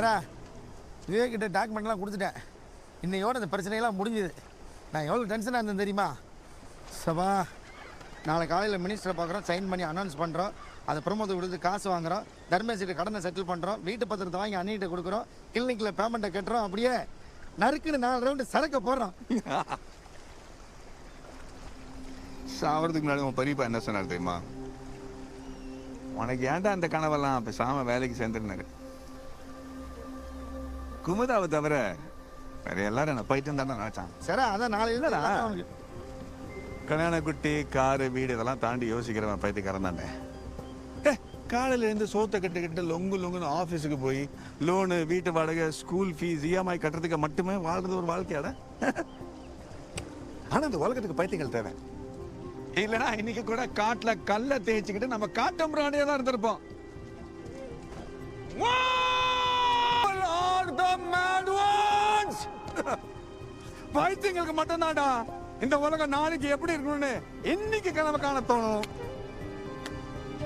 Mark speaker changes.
Speaker 1: சரா விவேக்கிட்ட டாக்குமெண்ட்லாம் கொடுத்துட்டேன். இன்னையோட இந்த பிரச்சனையெல்லாம் முடிஞ்சுது. நான் எவ்வளோ டென்ஷனாக இருந்தேன் தெரியுமா? சபா நாளை காலையில் மினிஸ்டரை பார்க்குறோம் சைன் பண்ணி அனௌன்ஸ் பண்ணுறோம் அதை ப்ரமோதை கொடுத்து காசு வாங்குறோம். தர்மேசிட்ட கடனை செட்டில் பண்ணுறோம் வீட்டு பத்திரத்தை வாங்கி அண்ணிகிட்ட கொடுக்குறோம். கிளினிக்கில் பேமெண்ட்டை கட்டுறோம். அப்படியே நறுக்குன்னு நாலு ரவுண்டு சரக்க போடுறோம்.
Speaker 2: சாவறதுக்கு முன்னாடி உன் பெரியப்பா என்ன சொன்னார் தெரியுமா? உனக்கு ஏன்டா அந்த கனவெல்லாம்? பேசாம வேலைக்கு சேர்ந்துருந்தாரு. குமுதாவை தவிர வேற எல்லாரும் என்ன போயிட்டு இருந்தா நினைச்சான்
Speaker 1: சரா அதான் நாளையில
Speaker 2: இல்லடா. கல்யாண குட்டி காரு வீடு இதெல்லாம் தாண்டி யோசிக்கிறவன் பைத்தியக்காரன் தானே காலையில இருந்து சோத்தை கட்டுக்கிட்டு லொங்கு லொங்குன்னு ஆஃபீஸுக்கு போய் லோனு வீட்டு வாடகை ஸ்கூல் ஃபீஸ் இஎம்ஐ கட்டுறதுக்கு மட்டுமே வாழ்றது ஒரு வாழ்க்கையாட. ஆனா இந்த உலகத்துக்கு பைத்தியங்கள் தேவை. இல்லனா இன்னைக்கு கூட காட்டுல கல்ல தேய்ச்சிக்கிட்டு நம்ம காட்டம்பராணியா தான் இருந்திருப்போம். பைத்தியங்களுக்கு மட்டும்தான்டா. இந்த உலகம் நாளைக்கு எப்படி இருக்கணும்னு இன்னைக்கு கிழமை காண தோணும்.